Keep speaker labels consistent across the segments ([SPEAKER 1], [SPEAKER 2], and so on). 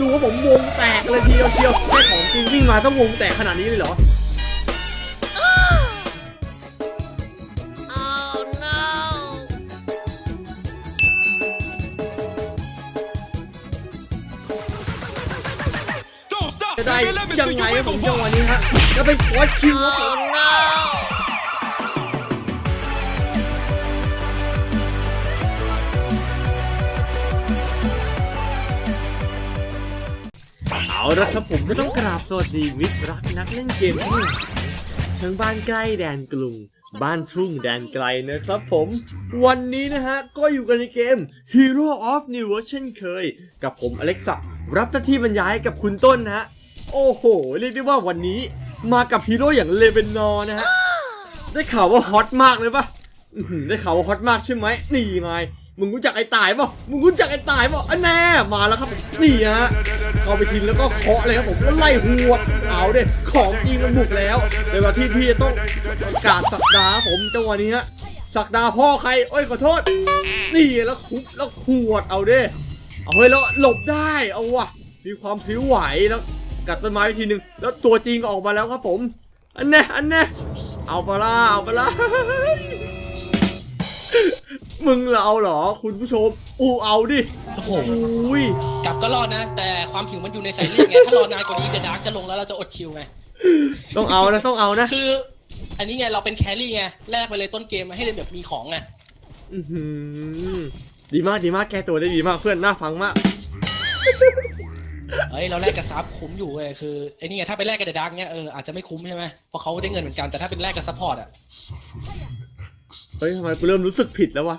[SPEAKER 1] ดูว่าผมวงแตกเลยทีเดียวเชียวแค่ของจริงวิ่งมาต้องวงแตกขนาดนี้เลยเหรอ
[SPEAKER 2] Don't stop,
[SPEAKER 1] จะได้
[SPEAKER 2] baby. Let me
[SPEAKER 1] ยัง
[SPEAKER 2] see
[SPEAKER 1] ไง
[SPEAKER 2] you
[SPEAKER 1] ครับ
[SPEAKER 2] wiggle
[SPEAKER 1] ผมจังหวะ
[SPEAKER 2] walk.
[SPEAKER 1] นี้ฮะแล้วไปคอสคิวครับผม เอาละครับผมก็ต้องกราบสวัสดีมิตรรักนักเล่นเกมทั้งหลายทั้งบ้านใกล้แดนกรุง บ้านทุ่งแดนไกลนะครับผม วันนี้นะฮะ ก็อยู่กันในเกม Hero of New World เช่นเคย กับผมอเล็กซ์รับหน้าที่บรรยายกับคุณต้นนะฮะ โอ้โห เรียกได้ว่าวันนี้มากับฮีโร่อย่างเลเบนนอร์นะฮะ ได้ข่าวว่าฮอตมากเลยปะได้ข่าวว่าฮอตมากใช่ไหมนี่ไงมึงรู้จักไอ้ตายปะมึงรู้จักไอ้ตายปะอันแน่มาแล้วครับนี่ฮะ เข้าไปทีแล้วก็เคาะเลยครับผมแล้วไล่หัวเอาเด็ของจริงมันบุกแล้วในวันที่พี่ต้องกาศสักดาผมจังหวะนี้ฮะสักดาพ่อใครโอ้ยขอโทษนี่แล้วคุบแล้วขวดเอาเด้เอาเฮ้ยแล้วหลบได้เอาวะมีความพลิ้วไหวแล้วกัดต้นไม้ไปทีหนึ่งแล้วตัวจริงก็ออกมาแล้วครับผมอันแน่อันแน่เอาปละเอาปละ มึงเหราเหรอ คุณผู้ชม อูเอาดิ
[SPEAKER 3] โอ้โห
[SPEAKER 1] อุ้ย
[SPEAKER 3] กลับก็รอดนะ แต่ความหิวมันอยู่ในสายเลือดไง ถ้ารอนานกว่านี้เดอะดาร์กจะลงแล้วเราจะอดคิวไง
[SPEAKER 1] ต้องเอานะ ต้องเอานะ
[SPEAKER 3] คือ อันนี้ไงเราเป็นแครี่ไง แลกไปเลยต้นเกมมาให้เล่นแบบมีของไง
[SPEAKER 1] อื้อหือดีมากดีมากแก้ตัวได้ดีมากเพื่อนน่าฟังมาก
[SPEAKER 3] เฮ้ยเราแลกกับซับคุ้มอยู่เว้ยคือไอ้นี่ไงถ้าไปแลกกับเดอะดาร์กเนี้ยเอออาจจะไม่คุ้มใช่ไหมเพราะเขาได้เงินเหมือนกันแต่ถ้าเป็นแลกกับซัพพอร์ตอะ
[SPEAKER 1] เฮ้ยทำไมกูเริ่มรู้สึกผิดแล้ววะ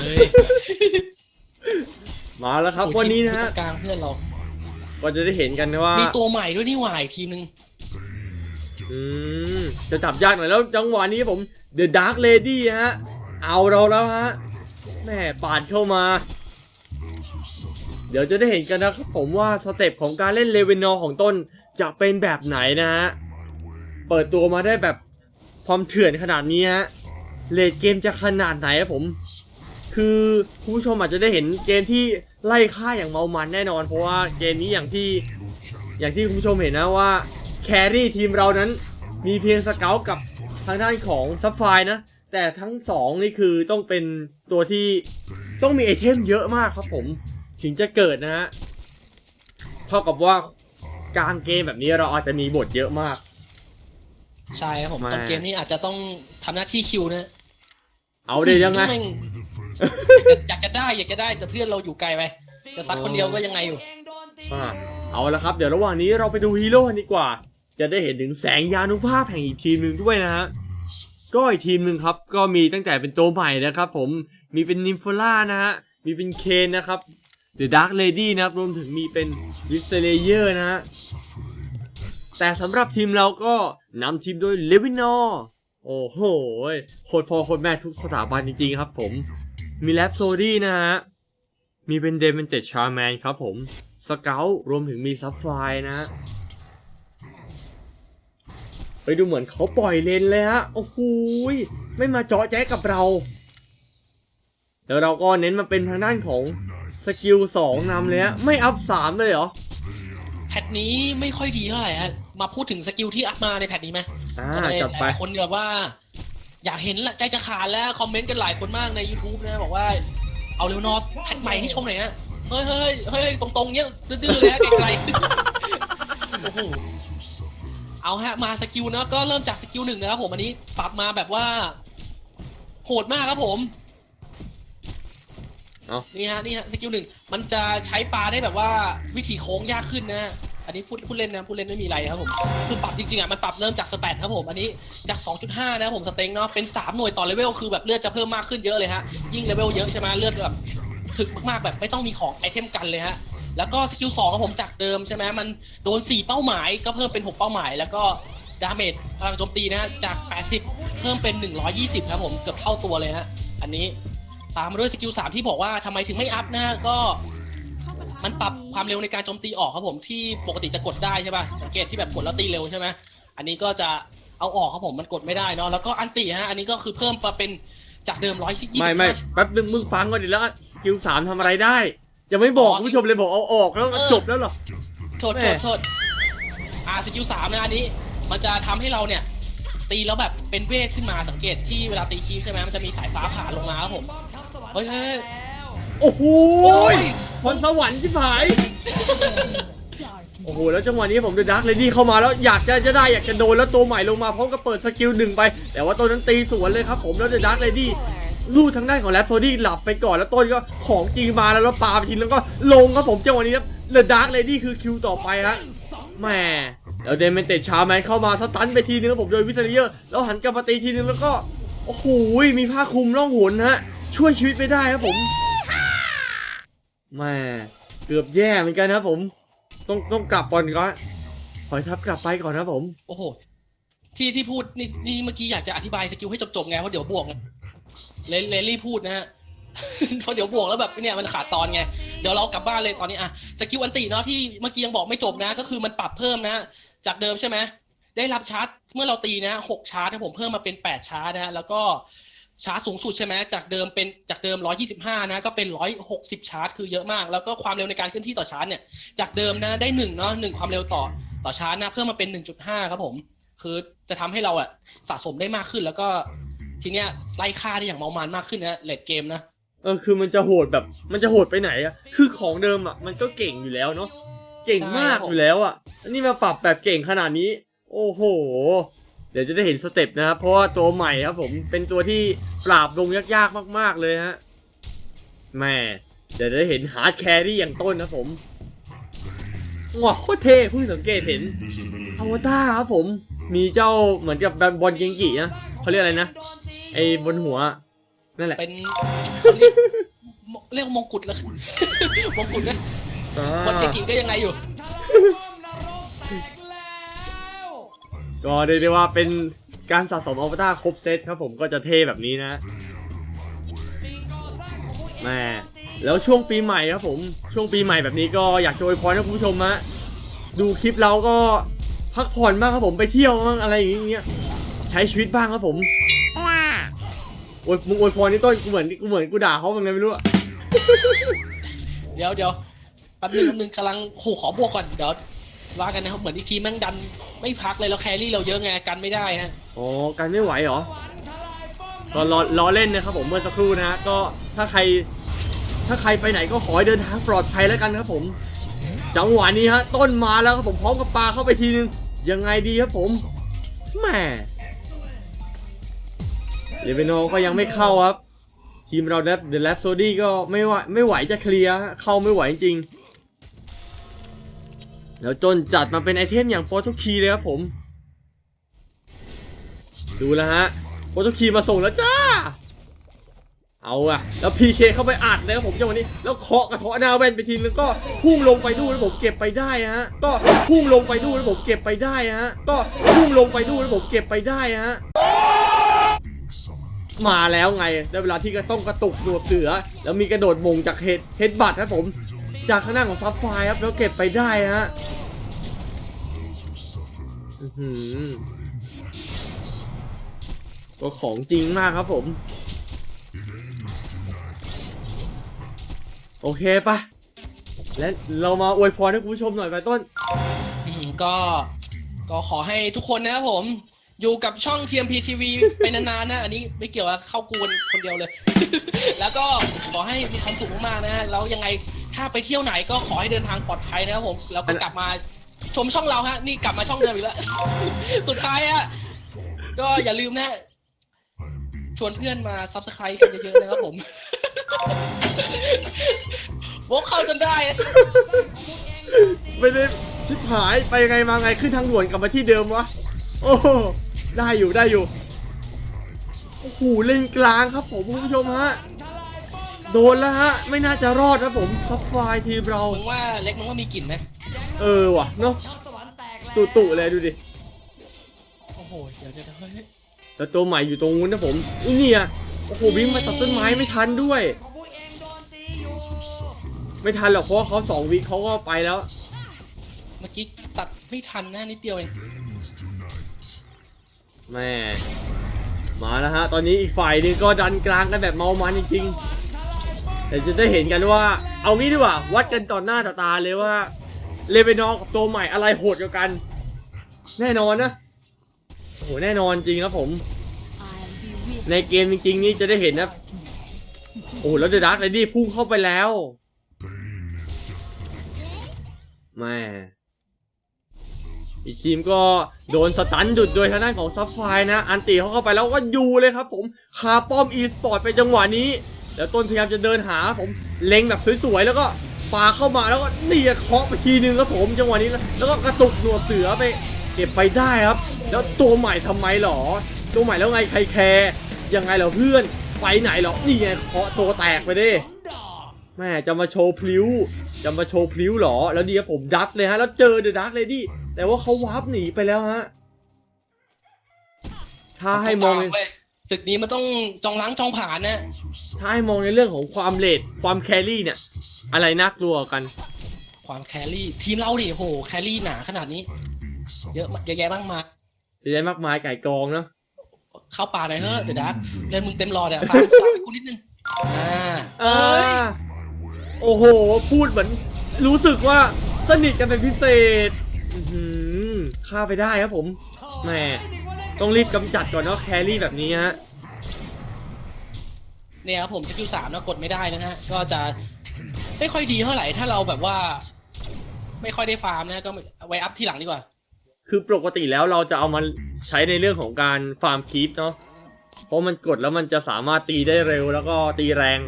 [SPEAKER 3] เฮ้ย
[SPEAKER 1] มาแล้วครับวันนี้นะฮะ
[SPEAKER 3] ตรงกลางเพื่อนเรา
[SPEAKER 1] ก็จะได้เห็นกันนะว่า
[SPEAKER 3] มีตัวใหม่ด้วยนี่หว่าอีกทีมนึง
[SPEAKER 1] อืม จะจับยากหน่อยแล้วจังหวะนี้ผม The Dark Lady ฮะ เอาเราแล้วฮะ แม่ปาดเข้ามา เดี๋ยวจะได้เห็นกันนะครับผมว่าสเต็ปของการเล่นเลเวนอของต้นจะเป็นแบบไหนนะฮะ เปิดตัวมาได้แบบความเถื่อนขนาดนี้ฮะ เลดเกมจะขนาดไหนครับผม คือคุณผู้ชมอาจจะได้เห็นเกมที่ไล่ฆ่าอย่างเมามันแน่นอน เพราะว่าเกมนี้อย่างที่อย่างที่คุณผู้ชมเห็นนะว่าแครี่ทีมเรานั้นมีเพียงสเกลกับทางด้านของซัฟไฟนะ แต่ทั้งสองนี่คือต้องเป็นตัวที่ต้องมีไอเทมเยอะมากครับผม ถึงจะเกิดนะฮะเท่ากับว่ากลางเกมแบบนี้เราอาจจะมีบทเยอะมาก
[SPEAKER 3] ใช่ครับผม
[SPEAKER 1] มา
[SPEAKER 3] ต้นเกมนี้อาจจะต้องทำหน้าที่คิวนะ
[SPEAKER 1] เอาเดี๋ยวยังไง
[SPEAKER 3] แม่อยากจะได้อยากจะได้แต่เพื่อนเราอยู่ไกลไปจะซัดคนเดียวก็ยังไงอยู่
[SPEAKER 1] อ่าเอาละครับเดี๋ยวระหว่างนี้เราไปดูฮีโร่กันดีกว่า จะได้เห็นถึงแสงยานุภาพแห่งอีกทีมหนึ่งด้วยนะฮะก็อีกทีมหนึ่งครับ ก็มีตั้งแต่เป็นตัวใหม่นะครับผมมีเป็นนิมโฟล่านะฮะมีเป็นเคนนะครับเดอะดาร์ l เลดี้นะครับรวมถึงมีเป็นวิสเลเยอร์นะฮะ แต่สำหรับทีมเราก็นำทีมโดยเลวินอโอ้โหโคตรพอโคตรแม่ทุกสถาบันจริงๆครับผม มีแลปโซดี้นะฮะ มีเป็นเดม n นเตชาแมนครับผม สเกลรวมถึงมีซับไฟนะไปดูเหมือนเขาปล่อยเลนเลยฮะ โอ้โหไม่มาเจาะแจ๊กกับเรา แล้วเราก็เน้นมาเป็นทางด้านของสกิล2นำเลยฮะ ไม่อัพ3เลยเหรอ
[SPEAKER 3] แพทนี้ไม่ค่อยดีเท่าไหร่ฮะ มาพูดถึงสกิลที่อัพมาในแพทนี้ไหม
[SPEAKER 1] อ่า
[SPEAKER 3] ก็เลย
[SPEAKER 1] จัด
[SPEAKER 3] ห
[SPEAKER 1] ไป
[SPEAKER 3] ลายคนแบบว่า อยากเห็นละใจจะขาดแล้ว คอมเมนต์กันหลายคนมากใน YouTube นะ บอกว่า เอาเร็วนอตแพทใหม่ให้ชมหน่อยฮะเฮ้ยเฮ้ยเฮ้ยตรงๆเนี้ยดื้อๆเลยฮะไกลๆโอ้โหเอาฮะมาสกิลนะก็เริ่มจากสกิลหนึ่งนะครับผมอันนี้ปรับมาแบบว่าโหดมากครับผม
[SPEAKER 1] เอา
[SPEAKER 3] นี่ฮะนี่ฮะสกิลหนึ่งมันจะใช้ปลาได้แบบว่าวิธีโค้งยากขึ้นนะ อันนี้พูดพูดเล่นนะพูดเล่นไม่มีไรครับผมคือปรับจริงๆอะมันปรับเริ่มจากสแตทครับผมอันนี้จาก 2.5 นะครับผมสเต็งเนาะเป็น 3 หน่วยต่อเลเวลคือแบบเลือดจะเพิ่มมากขึ้นเยอะเลยฮะยิ่งเลเวลเยอะใช่ไหมเลือดแบบถึกมากๆแบบไม่ต้องมีของไอเทมกันเลยฮะแล้วก็สกิล2ครับผมจากเดิมใช่ไหมมันโดน 4 เป้าหมายก็เพิ่มเป็น 6 เป้าหมาย แล้วก็ดาเมจพลังโจมตีนะฮะจาก 80 เพิ่มเป็น 120 ครับผมเกือบเท่าตัวเลยฮะอันนี้ตามมาด้วยสกิลสามที่บอกว่าทำไมถึงไม่อัพนะฮะก็ มันปรับความเร็วในการโจมตีออกครับผมที่ปกติจะกดได้ใช่ป่ะสังเกตที่แบบกดแล้วตีเร็วใช่ไหมอันนี้ก็จะเอาออกครับผมมันกดไม่ได้เนาะแล้วก็อันติฮะอันนี้ก็คือเพิ่มมาเป็นจากเดิมร้อยยี่สิบ
[SPEAKER 1] ไม่ไม่แป๊บนึงมึงฟังก่อนดิแล้วสกิล3ทำอะไรได้จะไม่บอก
[SPEAKER 3] อ๋อ
[SPEAKER 1] คุณผู้ชมเลยบอกเอาออกแล้วก็
[SPEAKER 3] เออ
[SPEAKER 1] จบแล้วเหรอ
[SPEAKER 3] โทษ
[SPEAKER 1] แม่
[SPEAKER 3] โทษโทษอ่าสกิลสามนะอันนี้มันจะทำให้เราเนี่ยตีแล้วแบบเป็นเวทขึ้นมาสังเกตที่เวลาตีคีฟใช่ไหมมันจะมีสายฟ้าผ่าลงมาครับผมเฮ้ยเฮ้ย
[SPEAKER 1] โอ้โห
[SPEAKER 3] โอ้ย
[SPEAKER 1] พรสวรรค์ที่ผาย โอ้โห แล้วจังหวะนี้ผมเดอะดักเลยนี่เข้ามาแล้วอยากจะจะได้อยากจะโดนแล้วตัวใหม่ลงมาพร้อมกับเปิดสกิลหนึ่งไป แต่ว่าตัวนั้นตีสวนเลยครับผมแล้วเดอะดักเลยนี่ลูดทางด้านของแรปโซดี้หลับไปก่อนแล้วต้นก็ของจริงมาแล้วแล้วปาไปทีแล้วก็ลงครับผมจังหวะนี้ครับเดอะดักเลยนี่คือคิวต่อไปฮะแหม่แล้วเดมเมนเตชาแมนเข้ามาสตันไปทีนึงครับผมโดยวิสเลียร์แล้วหันกลับมาตีทีนึงแล้วก็โอ้โหมีผ้าคลุมร่องหนฮะช่วยชีวิตไปได้ครับผม แม่เกือบแย่เหมือนกันนะผม ต้องต้องกลับก่อนก่อนขอให้ทับกลับไปก่อนนะผม
[SPEAKER 3] โอ้โห ที่ที่พูดนี่นี่เมื่อกี้อยากจะอธิบายสกิลให้จบๆไงเพราะเดี๋ยวบวกเลเลลี่พูดนะฮะ เพราะเดี๋ยวบวกแล้วแบบเนี่ยมันขาดตอนไง เดี๋ยวเรากลับบ้านเลยตอนนี้อะสกิลอันติเนาะที่เมื่อกี้ยังบอกไม่จบนะ ก็คือมันปรับเพิ่มนะ จากเดิมใช่ไหมได้รับชาร์จเมื่อเราตีนะหกชาร์จนะผมเพิ่มมาเป็นแปดชาร์จนะแล้วก็ ชาร์จสูงสุดใช่ไหมจากเดิมเป็นจากเดิมร้อยี่สิบห้านะ ก็เป็นร้อยหกสิบชาร์จ คือเยอะมาก แล้วก็ความเร็วในการเคลื่อนที่ต่อชาร์จเนี่ย จากเดิมนะได้หนึ่งเนาะหนึ่งความเร็วต่อต่อชาร์จนะ เพิ่มมาเป็นหนึ่งจุดห้าครับผม คือจะทำให้เราอะสะสมได้มากขึ้น แล้วก็ทีเนี้ยไล่ฆ่าได้อย่างเมามันมากขึ้นนะเลดเกมนะ
[SPEAKER 1] เออ คือมันจะโหดแบบ มันจะโหดไปไหนอะคือของเดิมอะมันก็เก่งอยู่แล้วเนาะ เก่งมากอยู่แล้วอะนนี้มาปรับแบบเก่งขนาดนี้ โอ้โห เดี๋ยวจะได้เห็นสเต็ปนะครับ เพราะว่าตัวใหม่ครับผมเป็นตัวที่ปราบลงยากๆมาก ๆเลยฮะแม่เดี๋ยวจะได้เห็นฮาร์ดแครี่อย่างต้นนะผมว้าวโคตรเท่เพิ่งสังเกตเห็นอวตารครับผมมีเจ้าเหมือนกับบอลเกงกินะเขาเรียกอะไรนะไอ้บนหัวนั่นแหละ
[SPEAKER 3] เป็นเขาเรียกเรียกว่ามงกุฎเลยมงกุฎนะ
[SPEAKER 1] อ่า
[SPEAKER 3] วันเกกิก็ยังไงอยู่
[SPEAKER 1] ก็เรียกได้ว่าเป็นการสะสมอวตารครบเซตครับผมก็จะเท่แบบนี้นะแม่แล้วช่วงปีใหม่ครับผมช่วงปีใหม่แบบนี้ก็อยากจะอวยพรให้คุณผู้ชมฮะดูคลิปเราก็พักผ่อนบ้างครับผมไปเที่ยวบ้างอะไรอย่างเงี้ยใช้ชีวิตบ้างครับผมโวยมึงอวยพรนี่ต้นกูเหมือนกูเหมือนกูด่าเขาเป็นไงไม่รู้อะ
[SPEAKER 3] เดี๋ยวเดี๋ยวแป๊บนึงแป๊บนึงกำลังโหขอบวกก่อนเดี๋ยว ว่ากันนะครับเหมือนอีกทีแม่งดันไม่พักเลยแล้วแครี่เราเยอะไงกันไม่ได้ฮะ
[SPEAKER 1] อ๋อกันไม่ไหวเหรอก็รอล้อเล่นนะครับผมเมื่อสักครู่นะฮะก็ถ้าใครถ้าใครไปไหนก็ขอให้เดินทางปลอดภัยแล้วกันครับผม จังหวะนี้ฮะต้นมาแล้วครับผมพร้อมกับปลาเข้าไปทีนึงยังไงดีครับผมแหมเลเวนโนก็ยังไม่เข้าครับ ทีมเราเดเดลฟโซดี้ก็ไม่ไหวไม่ไหวจะเคลียร์เข้าไม่ไหวจริง แล้วจนจัดมาเป็นไอเทมอย่างโปรตุคีเลยครับผม ดูแล้วฮะโปรตุคีมาส่งแล้วจ้า เอาอะแล้วพีเคเข้าไปอัดเลยครับผมจังหวะนี้ แล้วเคาะกระเทาะหน้าแว่นไปทีนึงก็พุ่งลงไปดูแล้วผมเก็บไปได้ฮะ ก็พุ่งลงไปดูแล้วผมเก็บไปได้ฮะ ก็พุ่งลงไปดูแล้วผมเก็บไปได้ฮะมาแล้วไง ได้เวลาที่ก็ต้องกระตุกหนวดเสือ แล้วมีกระโดดมงจากเฮดเฮดบัตครับผม จากข้างหน้าของซับไฟครับแล้วเก็บไปได้ฮะก็ของจริงมากครับผม โอเคปะและเรามาอวยพรให้คุณผู้ชมหน่อยไปต้น
[SPEAKER 3] ก็ก็ขอให้ทุกคนนะครับผม อยู่กับช่อง TMP TV ไปนานๆนะ อันนี้ไม่เกี่ยวกับเข้ากูนคนเดียวเลย แล้วก็ขอให้มีความสุขมากๆนะแล้วยังไง ถ้าไปเที่ยวไหนก็ขอให้เดินทางปลอดภัยนะครับผมแล้วก็กลับมาชมช่องเราฮะ นี่กลับมาช่องเดิมอีกแล้ว สุดท้ายอะก็อย่าลืมนะชวนเพื่อนมา subscribe กันเยอะๆนะครับผมวกเข้าจนได้
[SPEAKER 1] ไม่ได้ชิบหายไปยังไงมาไงขึ้นทางด่วนกลับมาที่เดิมวะ โอ้ได้อยู่ได้อยู่ โอ้โหเล่นกลางครับผมคุณผู้ชมฮะ โดนแล้วฮะ ไม่น่าจะรอดนะผมซับไฟร์ทีมเรา
[SPEAKER 3] มึงว่าเล็กมึงว่ามีกลิ่นไหม
[SPEAKER 1] เออว่ะเนาะตุตุๆเลยดูดิ
[SPEAKER 3] โอ้โห เดี๋ยวเดี๋ยวเดี๋ยวเฮ้ย
[SPEAKER 1] แต่ตัวใหม่อยู่ตรงนู้นนะผมอุ้ยเนี่ยโอ้โหวิ่งมาตัดต้นไม้ไม่ทันด้วย ไม่ทันหรอกเพราะว่าเขาสองวิเขาก็ไปแล้ว
[SPEAKER 3] เมื่อกี้ตัดไม่ทันนะนิดเดียวเอง
[SPEAKER 1] แม่ มาแล้วฮะ ตอนนี้อีกฝ่ายหนึงก็ดันกลางกันแบบเมามันจริง แต่จะได้เห็นกันว่า เอางี้ดีกว่า วัดกันต่อหน้าต่อตาเลยว่าเลเวนอร์กับตัวใหม่อะไรโหดกว่ากัน แน่นอนนะโอ้โหแน่นอนจริงครับผม ในเกมจริงๆนี่จะได้เห็นนะโอ้แล้วเดอะดักเลยดิพุ่งเข้าไปแล้วแม่อีกทีมก็โดนสตันดุดโดยทางด้านของซับไฟนะ อันตีเขาเข้าไปแล้วก็ยูเลยครับผมคาป้อมอีสปอร์ตไปจังหวะนี้ แล้วต้นพยายามจะเดินหาผมเล็งแบบสวยๆแล้วก็ปาเข้ามาแล้วก็นี่เคาะไปทีนึงครับผมจังหวะนี้แล้วแล้วก็กระตุกหนวดเสือไป เก็บไปได้ครับ แล้วตัวใหม่ทำไมหรอ ตัวใหม่แล้วไงใครแคร์ยังไงเหรอเพื่อนไปไหนเหรอนี่ไงเคาะตัวแตกไปดิแม่จะมาโชว์พลิ้วจะมาโชว์พลิ้วเหรอ แล้วดีครับผมดักเลยฮะแล้วเจอเดอะดักเลยดิแต่ว่าเขาวาร์ปหนีไปแล้วฮะถ้าให้มอง
[SPEAKER 3] เว้ย ศึกนี้มันต้องจองล้างจองผ่านนะ
[SPEAKER 1] ถ้าให้มองในเรื่องของความเลทความแครี่เนี่ย อะไรน่ากลัวกัน
[SPEAKER 3] ความแครี่ ทีมเราดิโห แครี่หนาขนาดนี้ เยอะมากเยอะแยะมากมาย
[SPEAKER 1] เยอะแยะมากมายไก่กองเนาะ
[SPEAKER 3] เข้าป่าหน่อยเฮ้เดี๋ยวดักเล่นมึงเต็มรอเดี๋ยวฟังฟังให้กูนิดนึงอ่าเอ้ย
[SPEAKER 1] โอ้โห พูดเหมือน รู้สึกว่าสนิทกันเป็นพิเศษ อือหือฆ่าไปได้ครับผมแหม่ ต้องรีบกำจัดก่อนเนาะแครี่แบบนี้ฮะ
[SPEAKER 3] เนี่ยครับผมสกิลสามนะกดไม่ได้นะฮะก็จะไม่ค่อยดีเท่าไหร่ถ้าเราแบบว่า ไม่ค่อยได้ฟาร์มนะก็ไว้อัพทีหลังดีกว่า
[SPEAKER 1] คือปกติแล้วเราจะเอามาใช้ในเรื่องของการฟาร์มคีปเนาะเพราะมันกดแล้วมันจะสามารถตีได้เร็วแล้วก็ตีแรง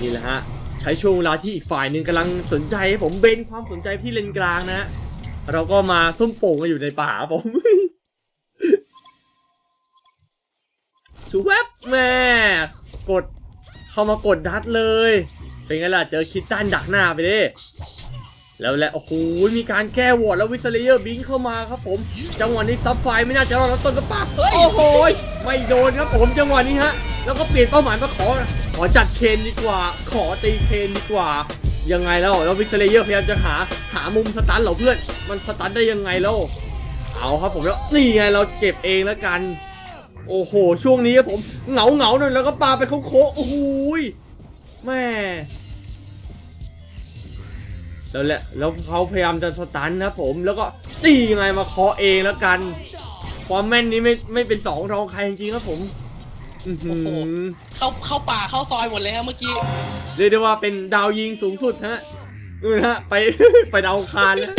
[SPEAKER 1] นี่แหละฮะใช้ช่วงเวลาที่อีกฝ่ายหนึ่งกำลังสนใจให้ผมเบนความสนใจไปที่เลนกลางนะฮะ เราก็มาซุ่มโป่งกันอยู่ในป่าครับผมชูแวบแม่กดเข้ามากดดัดเลย เป็นไงล่ะ เจอคิดตันดักหน้าไปดิแล้วแหละโอ้โหมีการแก้วอร์ดแล้ววิสเลเยอร์บิงเข้ามาครับผม จังหวะนี้ซับไฟไม่น่าจะรอดแล้วต้นกระปัก
[SPEAKER 3] เฮ้ย
[SPEAKER 1] โอ้โหไม่โดนครับผมจังหวะนี้ฮะ แล้วก็เปลี่ยนเป้าหมายมาขอ ขอจัดเคนดีกว่า ขอตีเคนดีกว่า ยังไงแล้วแล้ววิสเซเลเยอร์พยายามจะหาหามุมสตันเหรอเพื่อน มันสตันได้ยังไงแล้วเอาครับผมแล้วนี่ไงเราเก็บเองแล้วกัน โอ้โห ช่วงนี้ครับผมเหงาเหงาหน่อยแล้วก็ปาไปโค้งโอ้โหยแม่แล้วแหละแล้วเขาพยายามจะสตันนะครับผมแล้วก็ตีไงมาเคาะเองแล้วกันความแม่นนี้ไม่ไม่เป็นสองรองใครจริงๆครับผม อื้อหื
[SPEAKER 3] โอ้โห
[SPEAKER 1] อ
[SPEAKER 3] เข้าเข้าป่าเข้าซอยหมดเลยครับเมื่อกี้
[SPEAKER 1] เรียกได้ว่าเป็นดาวยิงสูงสุดฮะนู่นฮะ ไป ไปดาวอังคารแล้ว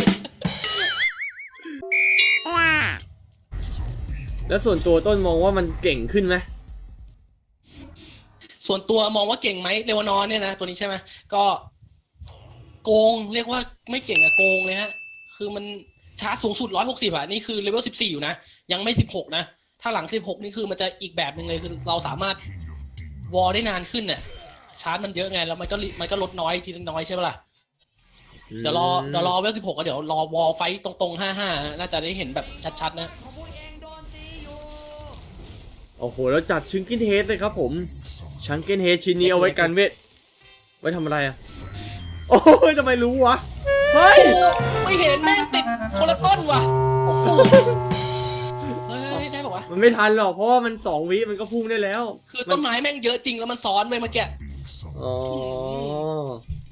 [SPEAKER 1] แล้วส่วนตัวต้นมองว่ามันเก่งขึ้นไหม
[SPEAKER 3] ส่วนตัวมองว่าเก่งไหมเรวานอนเนี่ยนะตัวนี้ใช่ไหมก็โกงเรียกว่าไม่เก่งอะโกงเลยฮะ คือมันชาร์จสูงสุดร้อยหกสิบอะนี่คือเลเวลสิบสี่อยู่นะ ยังไม่สิบหกนะ ถ้าหลังสิบหกนี่คือมันจะอีกแบบหนึ่งเลยคือเราสามารถวอลได้นานขึ้นเนี่ยชาร์จมันเยอะไงแล้วมันก็ลิมันก็ลดน้อยทีละน้อยใช่ปะล่ะเดี๋ยวรอเดี๋ยวรอเวลสิบหกก็เดี๋ยวรอวอลไฟต์ตรงๆห้าห้าน่าจะได้เห็นแบบชัดๆนะ
[SPEAKER 1] โอ้โห แล้วจัดชิงกินเฮดเลยครับผมชังเกินเฮดชิ้นนี้เอาไว้กันเวท ไว้ทำอะไรอะ โอ้ยทำไมรู้วะ เฮ้ย
[SPEAKER 3] โอ้ไม่เห็นแม่งติดคนละต้นว่ะ
[SPEAKER 1] มันไม่ทันหรอกเพราะว่ามันสองวิมันก็พุ่งได้แล้ว
[SPEAKER 3] คือต้นไม้แม่งเยอะจริงแล้วมันซ้อนไปเมื่อกี้
[SPEAKER 1] อ๋อ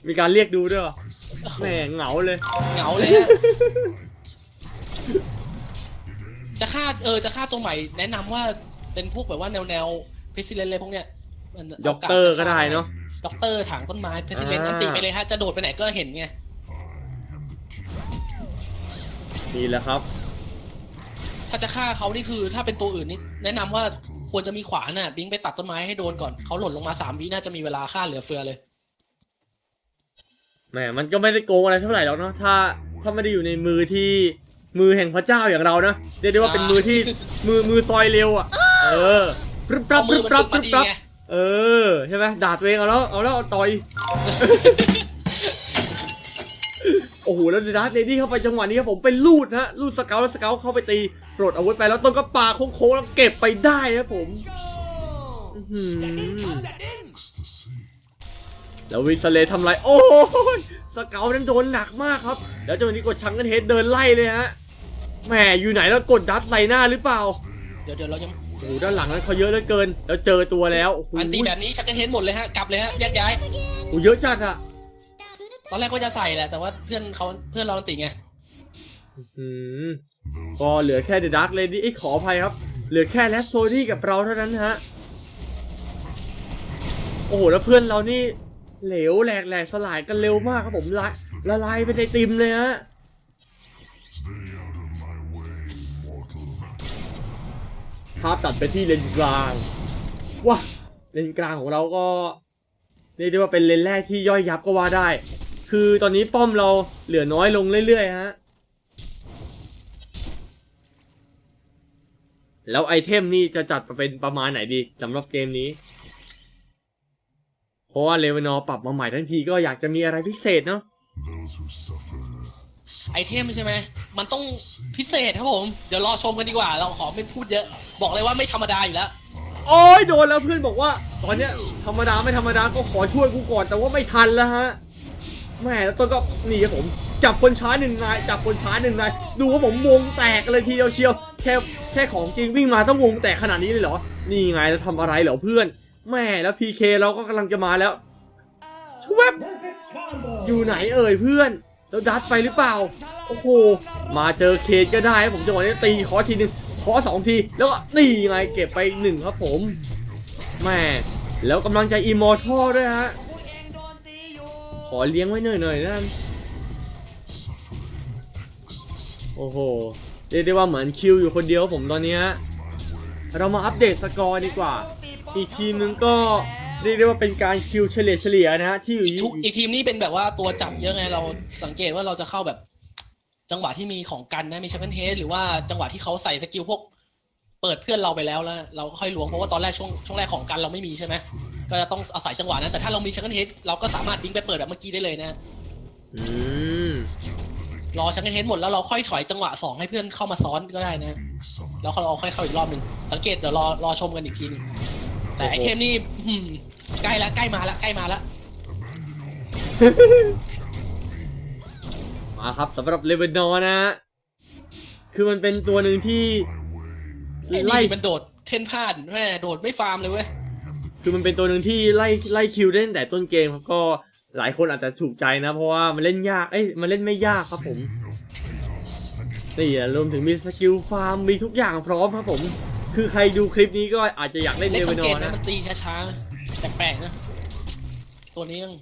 [SPEAKER 1] มีการเรียกดูด้วยเหรอแหม่เหงาเลย
[SPEAKER 3] เหงาเลยอะจะฆ่าเออจะฆ่าตัวใหม่แนะนำว่าเป็นพวกแบบว่าแนวแนวเพซิเลนอะไรพวกเนี้ยมัน
[SPEAKER 1] ด็อกเตอร์ก็ได้เนาะ
[SPEAKER 3] ด็อกเตอร์ถางต้นไม้เพซิเลน
[SPEAKER 1] อ่า
[SPEAKER 3] อันติไปเลยฮะจะโดดไปไหนก็เห็นไง
[SPEAKER 1] นี่แหละครับ
[SPEAKER 3] ถ้าจะฆ่าเขานี่คือถ้าเป็นตัวอื่นนี่แนะนำว่าควรจะมีขวานน่ะบิงไปตัดต้นไม้ให้โดนก่อนเขาหล่นลงมาสามวิน่าจะมีเวลาฆ่าเหลือเฟือเลย
[SPEAKER 1] แหมมันก็ไม่ได้โกงอะไรเท่าไหร่หรอกเนาะถ้าถ้าไม่ได้อยู่ในมือที่มือแห่งพระเจ้าอย่างเรานะเรียกได้ว่าเป็นมือที่มือมือซอยเร็วอะ เออปรึบปรับ
[SPEAKER 3] เอา
[SPEAKER 1] ป
[SPEAKER 3] มื
[SPEAKER 1] รึ
[SPEAKER 3] อบมัน
[SPEAKER 1] ปรับ
[SPEAKER 3] ฝึก
[SPEAKER 1] ป
[SPEAKER 3] มา
[SPEAKER 1] รึบ
[SPEAKER 3] ดี
[SPEAKER 1] ปรับ
[SPEAKER 3] ไง
[SPEAKER 1] เออใช่ไหมดาดตัวเองเอาแล้วเอาแล้วเอาต่อยโอ้โหแล้วดัสเลดี้เข้าไปจังหวะนี้ครับผมเป็นลูดฮะลูดสเกลแล้วสเกลเข้าไปตีปลดอาวุธไปแล้วต้นก็ปาโค้งๆแล้วเก็บไปได้ครับผมอื้อหือแล้ววิสเลย์ทำไรโอ้ยสเกลนั้นโดนหนักมากครับ แล้วจังหวะนี้กดชังกันเฮดเดินไล่เลยฮะแหมอยู่ไหนแล้วกดดัสใส่หน้าหรือเปล่า
[SPEAKER 3] เดี๋ยวเดี๋ยวเรายัง
[SPEAKER 1] โอ้โหด้านหลังนั้นเขาเยอะเหลือเกิน แล้วเจอตัวแล้วโอ้โห
[SPEAKER 3] อันตีแบบนี้ชักกันเห็นหมดเลยฮะกลับเลยฮะแยกย้าย
[SPEAKER 1] โอ้โหเยอะจัดอะ
[SPEAKER 3] ตอนแรกก็จะใส่แหละ แต่ว่าเพื่อนเขาเพื่อนเราติไง
[SPEAKER 1] อืมก็เหลือแค่เดอะดาร์กเลดี้ขออภัยครับ เหลือแค่แลสโซดี้กับเราเท่านั้นฮะ โอ้โห แล้วเพื่อนเรานี่เหลวแหลกแหลกสลายกันเร็วมากครับผมละละลายเป็นไอติมเลยฮะภาพตัดไปที่เลนกลางว้าเลนกลางของเราก็เรียกได้ว่าเป็นเลนแรกที่ย่อยยับก็ว่าได้ คือตอนนี้ป้อมเราเหลือน้อยลงเรื่อยๆฮะ แล้วไอเทมนี่จะจัดมาเป็นประมาณไหนดีสำหรับเกมนี้ เพราะว่าเลเวนอร์ปรับมาใหม่ทั้งทีก็อยากจะมีอะไรพิเศษเนาะ
[SPEAKER 2] Those who suffer
[SPEAKER 3] ไอเทมใช่ไหม มันต้องพิเศษครับผม เดี๋ยวรอชมกันดีกว่า เราขอไม่พูดเยอะ บอกเลยว่าไม่ธรรมดาอยู่แล้ว
[SPEAKER 1] โอ้ยโดนแล้วเพื่อนบอกว่า ตอนเนี้ยธรรมดาไม่ธรรมดาก็ขอช่วยกูก่อนแต่ว่าไม่ทันแล้วฮะ แม่แล้วต้นก็นี่ครับผมจับคนช้าหนึ่งนายจับคนช้าหนึ่งนายดูว่าผมวงแตกเลยทีเดียวเชียวแค่แค่ของจริงวิ่งมาต้องวงแตกขนาดนี้เลยเหรอ นี่ไงแล้วทำอะไรเหรอเพื่อน แม่แล้วพีเคเราก็กำลังจะมาแล้วชวบอยู่ไหนเอ่ยเพื่อน แล้วดัดไปหรือเปล่า โอ้โห มาเจอเคสก็ได้ผมจังหวะนี้ตีขอทีหนึ่งขอสองที แล้วก็นี่ไงเก็บไปหนึ่งครับผม แม่แล้วกำลังใจอิมอร์ทัลด้วยฮะ อเลี้ยงไว้หน่อยหน่อยนะโอ้โหเรียกได้ว่าเหมือนคิวอยู่คนเดียวผมตอนนี้เรามาอัปเดตสกอร์ดีกว่า อีกทีมนึงก็เรียกได้ว่าเป็นการคิวเฉลี่ยเฉลี่ยนะฮะที่อยู่
[SPEAKER 3] อีกทุกอีกทีมนี้เป็นแบบว่าตัวจับเยอะไงเราสังเกตว่าเราจะเข้าแบบ จังหวะที่มีของกันนะมีเชฟเปนเฮดหรือว่าจังหวะที่เขาใส่สกิลพวก เปิดเพื่อนเราไปแล้วแล้ว เราค่อยล้วงเพราะว่าตอนแรกช่วงช่วงแรกของกันเราไม่มีใช่ไหม ก็จะต้องอาศัยจังหวะนั้น แต่ถ้าเรามีเชฟเปนเฮดเราก็สามารถบิงไปเปิดแบบเมื่อกี้ได้เลยนะ
[SPEAKER 1] อืม
[SPEAKER 3] รอเชฟเปนเฮดหมดแล้วเราค่อยถอยจังหวะสองให้เพื่อนเข้ามาซ้อนก็ได้นะ
[SPEAKER 2] being summoned.
[SPEAKER 3] แล้วเราค่อยเข้าอีกรอบหนึ่งสังเกตเดี๋ยวรอรอชมกันอีกทีหนึงแต่ไอเทมนี่อืมใกล้แล้วใกล้มาแล้วใกล้มาแล้ว
[SPEAKER 1] มาครับสำหรับเลเวนอร์นะฮะคือมันเป็นตัวหนึ่งที่
[SPEAKER 3] ไอ้
[SPEAKER 1] ไล่
[SPEAKER 3] นี่มันโดดเทนพลาดแม่โดดไม่ฟาร์มเลยเว้ย
[SPEAKER 1] คือมันเป็นตัวหนึ่งที่ไล่ไล่คิวได้ตั้งแต่ต้นเกมครับก็หลายคนอาจจะถูกใจนะ เพราะว่ามันเล่นยากเอ้ยมันเล่นไม่ยากครับผมนี่อะรวมถึงมีสกิลฟาร์มมีทุกอย่างพร้อมครับผม คือใครดูคลิปนี้ก็อาจจะอยากเล่น
[SPEAKER 3] เล่
[SPEAKER 1] เล
[SPEAKER 3] น
[SPEAKER 1] เว
[SPEAKER 3] สัง
[SPEAKER 1] นอ
[SPEAKER 3] เกต
[SPEAKER 1] ร์
[SPEAKER 3] นะ
[SPEAKER 1] นะ
[SPEAKER 3] มันตีช้าๆแปลกๆนะตัวนี้ยัง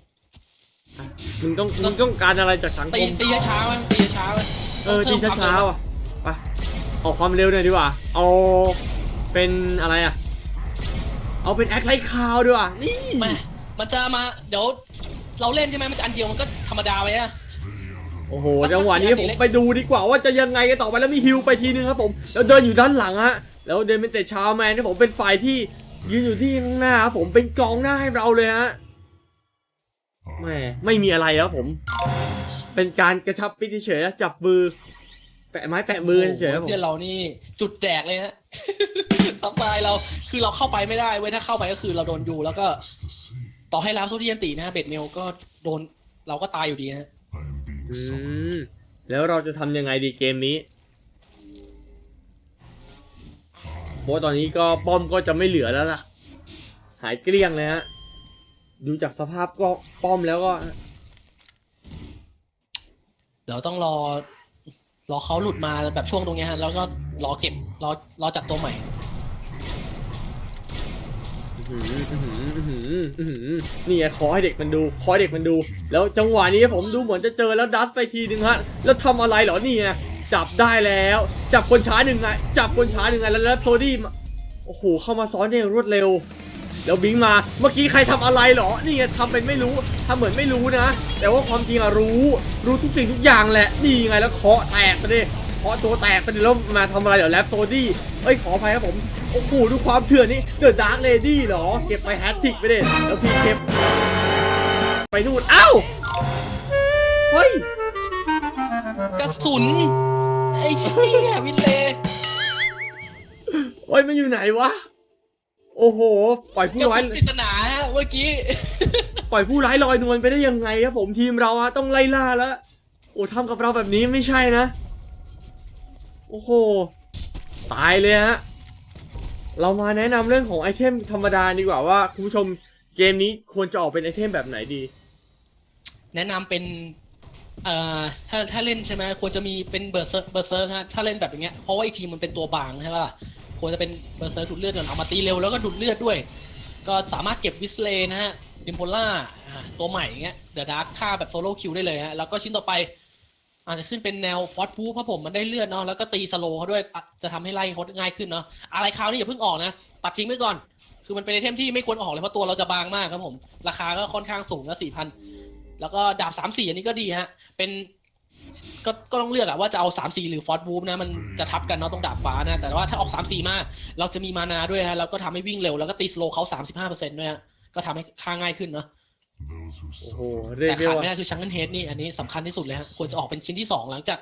[SPEAKER 1] มึงต้องมึงต้องการอะไรจากสังค
[SPEAKER 3] ตี
[SPEAKER 1] ม
[SPEAKER 3] ตีช้าๆมั้ยตีช้าๆมั้ย
[SPEAKER 1] เออตีช้าๆว่ะไปออกความเร็วหน่อยดีกว่าเอาเป็นอะไรอะ เอาเป็นแอคไลท์คาวดีกว่านี่
[SPEAKER 3] แม่มันจะมา เดี๋ยว เราเล่นใช่ไหมมันจะอันเดียวมันก็ธรรมดาไปอะ
[SPEAKER 1] โอ้โหจังหวะนี้ผมไปดูดีกว่าว่าจะยังไงกันต่อไปแล้วมีฮิวไปทีนึงครับผม แล้วเดินอยู่ด้านหลังฮะแล้วเดินเป็นแต่ชาวแมนที่ผมเป็นฝ่ายที่ยืนอยู่ที่ข้างหน้าครับผมเป็นกองหน้าให้เราเลยฮะแหม่ไม่มีอะไรครับผม เป็นการกระชับปิดเฉยๆจับมือ แปะไม้แปะมือเฉยๆครับผม
[SPEAKER 3] เพื่อนเรานี่จุดแดกเลยฮะ ซับไฟเราคือเราเข้าไปไม่ได้เว้ยถ้าเข้าไปก็คือเราโดนยูแล้วก็ ต่อให้ลาโซเดียนตีนะฮะเบ็ดเมลก็โดนเราก็ตายอยู่ดีนะ
[SPEAKER 2] I am being
[SPEAKER 1] อื
[SPEAKER 2] summoned.
[SPEAKER 1] มแล้วเราจะทำยังไงดีเกมนี้ เพราะว่าตอนนี้ก็ป้อมก็จะไม่เหลือแล้วล่ะ หายเกลี้ยงเลยฮะ ดูจากสภาพก็ป้อมแล้วก็
[SPEAKER 3] เดี๋ยวต้องรอ รอเขาหลุดมาแบบช่วงตรงเนี้ยฮะแล้วก็รอเก็บรอรอจัดตัวใหม่
[SPEAKER 1] อื้อหืออื้อหืออื้อหืออื้อหือนี่ไงขอให้เด็กมันดูขอให้เด็กมันดู แล้วจังหวะนี้ผมดูเหมือนจะเจอแล้วดัสไปทีนึงฮะแล้วทำอะไรเหรอนี่ไงจับได้แล้ว จับคนช้าหนึ่งไงจับคนช้าหนึ่งไงแล้วแล้วโซดี้มาโอ้โหเข้ามาซ้อนได้อย่างรวดเร็ว แล้วบิงมาเมื่อกี้ใครทำอะไรเหรอ นี่ไงทำเป็นไม่รู้ทำเหมือนไม่รู้นะ แต่ว่าความจริงอะรู้ รู้ทุกสิ่งทุกอย่างแหละ นี่ไงแล้วเคาะแตกไปดิเคาะตัวแตกไปดิแล้วมาทำอะไรเหรอแรปโซดี้เอ้ยขออภัยครับผม โอ้โหดูความเถื่อนนี่เดอะดาร์กเลดี้เหรอ เก็บไปแฮตติกไปดิแล้วพี่เก็บไปนู่นเอ้า เฮ้ย
[SPEAKER 3] กระสุน ไอ้เชี่ยวินเลย์
[SPEAKER 1] เฮ้ยมันอยู่ไหนวะ โอ้โห ปล่อย
[SPEAKER 3] ก
[SPEAKER 1] ผู้
[SPEAKER 3] ระ
[SPEAKER 1] ร้าย
[SPEAKER 3] สุนปริศนาฮะเมื่อกี้
[SPEAKER 1] ปล่อยผู้ร้ายลอยนวลไปได้ยังไงครับผมทีมเราอะต้องไล่ล่าแล้ว โอ้ทำกับเราแบบนี้ไม่ใช่นะ โอ้โห ตายเลยฮะ เรามาแนะนำเรื่องของไอเทมธรรมดาดีกว่าว่าคุณผู้ชมเกมนี้ควรจะออกเป็นไอเทมแบบไหนดี
[SPEAKER 3] แนะนำเป็นเอ่อถ้าถ้าเล่นใช่ไหมควรจะมีเป็นเบอร์เซอร์เบอร์เซอร์ฮะถ้าเล่นแบบอย่างเงี้ยเพราะว่าอีกทีมมันเป็นตัวบางใช่ปะล่ะควรจะเป็นเบอร์เซอร์ดูดเลือดก่อนเอามาตีเร็วแล้วก็ดูดเลือดด้วย ก็สามารถเก็บวิสเลนะฮะดิมโพล่าตัวใหม่อย่างเงี้ยเดอะดาร์คฆ่าแบบโซโล่คิวได้เลยฮะแล้วก็ชิ้นต่อไป อาจจะขึ้นเป็นแนวฟอสพูเพราะผมมันได้เลือดเนาะแล้วก็ตีสโลเขาด้วยจะทำให้ไล่เขาง่ายขึ้นเนาะอะไรคราวนี้อย่าเพิ่งออกนะตัดทิ้งไว้ก่อน คือมันเป็นไอเทมที่ไม่ควรออกเลยเพราะตัวเราจะบางมากครับผมราคาก็ค่อนข้างสูงนะสี่พัน แล้วก็ดาบสามสี่อันนี้ก็ดีฮะ เป็นก็ก็ต้องเลือกอะว่าจะเอาสามสี่หรือฟอสบูฟนะมันจะทับกันเนาะตรงดาบฟ้านะ แต่ว่าถ้าออกสามสี่มา เราจะมีมานาด้วยฮะแล้วก็ทำให้วิ่งเร็วแล้วก็ตีสโลว์เขาสามสิบห้าเปอร์เซ็นต์ด้วยฮะก็ทำให้ฆ่าง่ายขึ้นเนาะ
[SPEAKER 1] โอ้โหเรียก
[SPEAKER 3] แต่
[SPEAKER 1] ได้
[SPEAKER 3] ขาด
[SPEAKER 1] ว่า
[SPEAKER 3] ไม่ได้คือชังเกิลเฮดนี่อันนี้สำคัญที่สุดเลยฮะควรจะออกเป็นชิ้นที่สองหลังจาก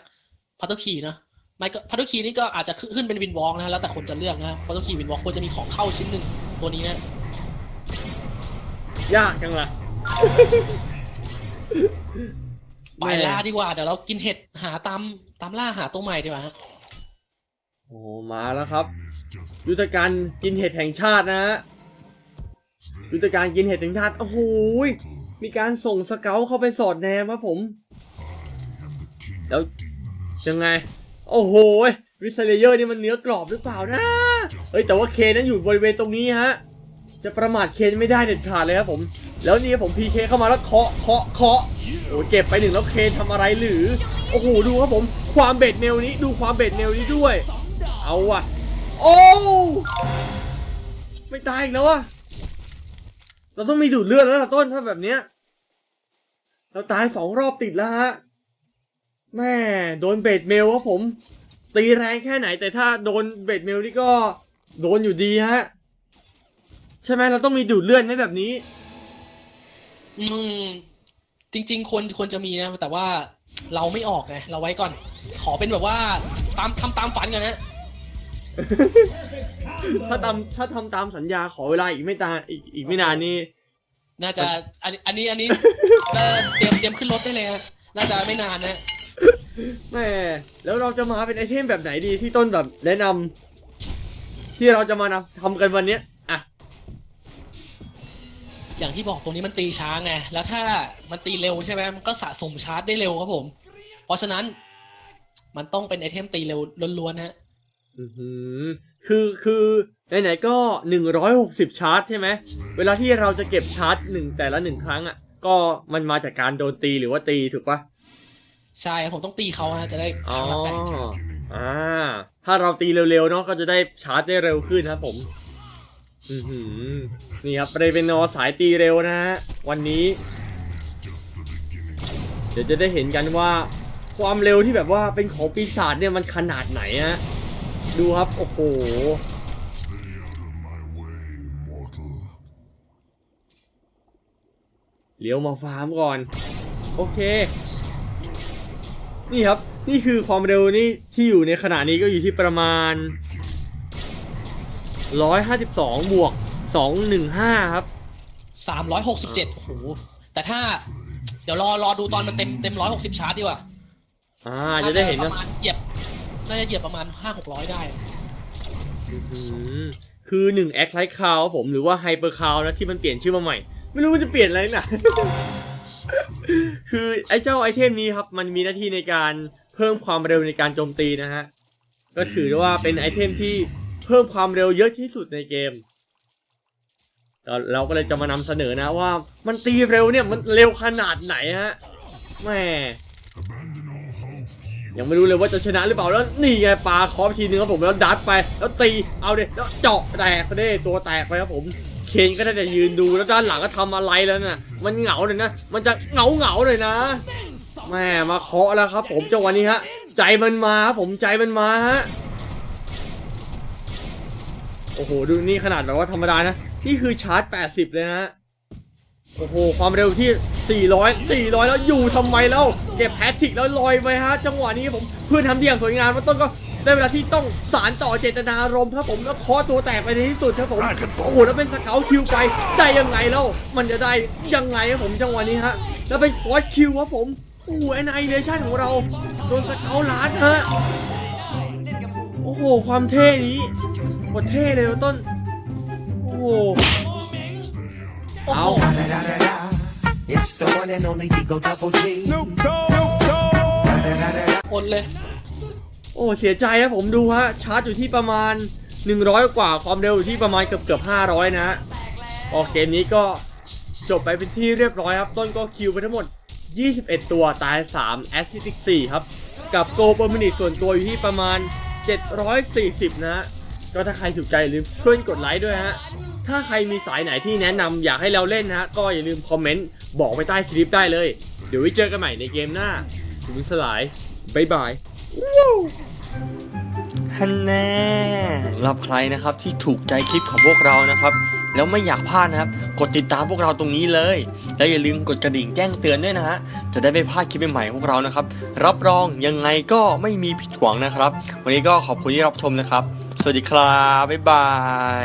[SPEAKER 3] พัตเตอร์คีนะไม่ก็พัตเตอร์คีนี่ก็อาจจะขึ้นเป็นวินวอล์กนะฮะแล้วแต่คนจะเลือกนะพัตเตอร์คีวินวอล์กควรจะมีของเข้าชิ้นหนึ่งตัวนี้นะ
[SPEAKER 1] ยากจังล่ะ
[SPEAKER 3] ไปล่าดีกว่า เดี๋ยวเรากินเห็ดหาตามตามล่าหาตัวใหม่ดีกว่าฮะ
[SPEAKER 1] โอ้มาแล้วครับ ยุทธการกินเห็ดแห่งชาตินะฮะยุทธการกินเห็ดแห่งชาติโอ้โหยมีการส่งสเกลเข้าไปสอดแนมครับผม แล้วยังไง โอ้โหยวิสเลเยอร์นี่มันเนื้อกรอบหรือเปล่านะ เฮ้ยแต่ว่าเคนนั้นอยู่บริเวณตรงนี้ฮะ จะประมาทเคนไม่ได้เด็ดขาดเลยครับผม แล้วนี่ผมพีเคเข้ามาแล้วเคาะเคาะเคาะโอ้เก็บไปหนึ่งแล้วเคนทำอะไรหรือ โอ้โหดูครับผม ความเบ็ดเนวนี้ดูความเบ็ดเนวนี้ด้วย เอาว่ะโอ้ไม่ตายอีกแล้วอะเราต้องมีดูดเลือดแล้วล่ะต้นถ้าแบบเนี้ยเราตายสองรอบติดแล้วฮะแม่โดนเบ็ดเมลครับผม ตีแรงแค่ไหนแต่ถ้าโดนเบ็ดเมลนี่ก็โดนอยู่ดีฮะ ใช่ไหมเราต้องมีดูดเลือดไหมแบบนี้
[SPEAKER 3] อืม จริง ๆควรควรจะมีนะ แต่ว่าเราไม่ออกไงเราไว้ก่อน ขอเป็นแบบว่า ตามทำตามฝันกันนะ
[SPEAKER 1] ถ้าทำถ้าทำตามสัญญาขอเวลาอีกไม่ตาอีกอีกไม่นานนี่
[SPEAKER 3] น่าจะอันอันนี้อันนี้เอ่อเตรียมเตรียมขึ้นรถได้เลยฮะน่าจะไม่นานนะ
[SPEAKER 1] แม่แล้วเราจะมาเป็นไอเทมแบบไหนดีที่ต้นแบบแนะนำที่เราจะมานำทำกันวันเนี้ย อะ
[SPEAKER 3] อย่างที่บอกตรงนี้มันตีช้าไง แล้วถ้ามันตีเร็วใช่ไหมมันก็สะสมชาร์จได้เร็วครับผม เพราะฉะนั้นมันต้องเป็นไอเทมตีเร็วล้วนๆนะฮะ
[SPEAKER 1] อือหือคือคือไหนๆก็ 160 ชาร์จใช่ไหม เวลาที่เราจะเก็บชาร์จหนึ่งแต่ละหนึ่งครั้งอะ ก็มันมาจากการโดนตีหรือว่าตีถูกปะ
[SPEAKER 3] ใช่ครับผมต้องตีเขาฮะจะได้
[SPEAKER 1] อ๋อ
[SPEAKER 3] ชาร์จแสงชาร์จ
[SPEAKER 1] อ่า ถ้าเราตีเร็วๆเนาะก็จะได้ชาร์จได้เร็วขึ้นครับผม อือหือนี่ครับเรเวนอสายตีเร็วนะฮะวันนี้ เดี๋ยวจะได้เห็นกันว่าความเร็วที่แบบว่าเป็นของปีศาจเนี่ยมันขนาดไหนฮะดูครับโอ้โหเลี้ยวมาฟาร์มก่อน โอเค นี่ครับ นี่คือความเร็วนี่ที่อยู่ในขณะนี้ก็อยู่ที่ประมาณ 152 บวก 215 ครับ
[SPEAKER 3] สามร้อยหกสิบเจ็ดโอ้โหแต่ถ้า เดี๋ยวรอรอดูตอนมันเต็มเต็มร้อยหกสิบชาร์จดีกว่า
[SPEAKER 1] อ่า จะได้เห็น
[SPEAKER 3] ป
[SPEAKER 1] นะ
[SPEAKER 3] ระมาณเหยียบน่าจะเหยียบประมาณห้าหกร้อยได้
[SPEAKER 1] อื้อหือคือ1แอคไลท์คาวผมหรือว่าไฮเปอร์คาวนะที่มันเปลี่ยนชื่อมาใหม่ ไม่รู้มันจะเปลี่ยนอะไรนะ คือไอ้เจ้าไอเทมนี้ครับ มันมีหน้าที่ในการเพิ่มความเร็วในการโจมตีนะฮะ ก็ถือได้ว่าเป็นไอเทมที่ เพิ่มความเร็วเยอะที่สุดในเกม เราก็เลยจะมานำเสนอนะว่ามันตีเร็วเนี่ยมันเร็วขนาดไหนฮะแม่ยังไม่รู้เลยว่าจะชนะหรือเปล่าแล้วนี่ไงปลาคอฟทีนึงครับผมแล้วดัดไป แล้วตีเอาเด็แล้วเจาะแตกไปเด้ตัวแตกไปครับผมเคนก็ได้แต่ยืนดูแล้วด้านหลังก็ทำอะไรแล้วน่ะมันเหงาเลยนะ มันจะเหงาเหงาเลยนะแม่มาเคาะแล้วครับ ผมเจังหวะนี้ฮะ ใจมันมาครับผมใจมันมาฮะ โอ้โห ดูนี่ขนาดแบบว่าธรรมดานะ นี่คือชาร์จ 80 เลยนะโอ้โห ความเร็วที่ 400 400 แล้วอยู่ทำไมแล้ว เก็บแพทริกแล้วลอยไปฮะ จังหวะนี้ผมเพื่อนทำดีอย่างสวยงามว่าต้นก็ได้เวลาที่ต้องสารต่อเจตนารมณ์ครับผมแล้วคอตัวแตกไปในที่สุดครับผมโอ้โหแล้วเป็นสเกลคิวไปได้ยังไงแล้ว มันจะได้ยังไงครับผมจังหวะนี้ฮะแล้วเป็นคอร์สคิวครับผมโอ้โหไอเนชั่นของเราโดนสเกลล้านฮะ โอ้โห ความเท่นี้ไตรเท่เลยนะต้น โอ้โห
[SPEAKER 3] โอ้
[SPEAKER 1] เอา
[SPEAKER 3] โห
[SPEAKER 2] It's the one and only Digo Double G.
[SPEAKER 3] อดเลย
[SPEAKER 1] โอ้เสียใจนะผมดูฮะ ชาร์จอยู่ที่ประมาณ 100 กว่าความเร็วอยู่ที่ประมาณเกือบเกือบ500 นะฮะออกเกมนี้ก็จบไปเป็นที่เรียบร้อยครับ ต้นก็คิวไปทั้งหมด 21 ตัวตาย 3 แอสซิสติก4ครับ กับโกเปอร์มินิส่วนตัวอยู่ที่ประมาณ 740 นะฮะ ก็ถ้าใครถูกใจลืมช่วยกดไลค์ด้วยฮะ ถ้าใครมีสายไหนที่แนะนำอยากให้เราเล่นนะฮะ ก็อย่าลืมคอมเมนต์บอกไปใต้คลิปได้เลย เดี๋ยวไว้เจอกันใหม่ในเกมหน้าถึงสลายบายบายฮันแน่สำหรับใครนะครับที่ถูกใจคลิปของพวกเรานะครับ แล้วไม่อยากพลาดนะครับ กดติดตามพวกเราตรงนี้เลย แล้วอย่าลืมกดกระดิ่งแจ้งเตือนด้วยนะฮะ จะได้ไม่พลาดคลิปใหม่ๆของพวกเรานะครับ รับรองยังไงก็ไม่มีผิดหวังนะครับ วันนี้ก็ขอบคุณที่รับชมนะครับ สวัสดีครับ บ๊ายบา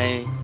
[SPEAKER 1] ย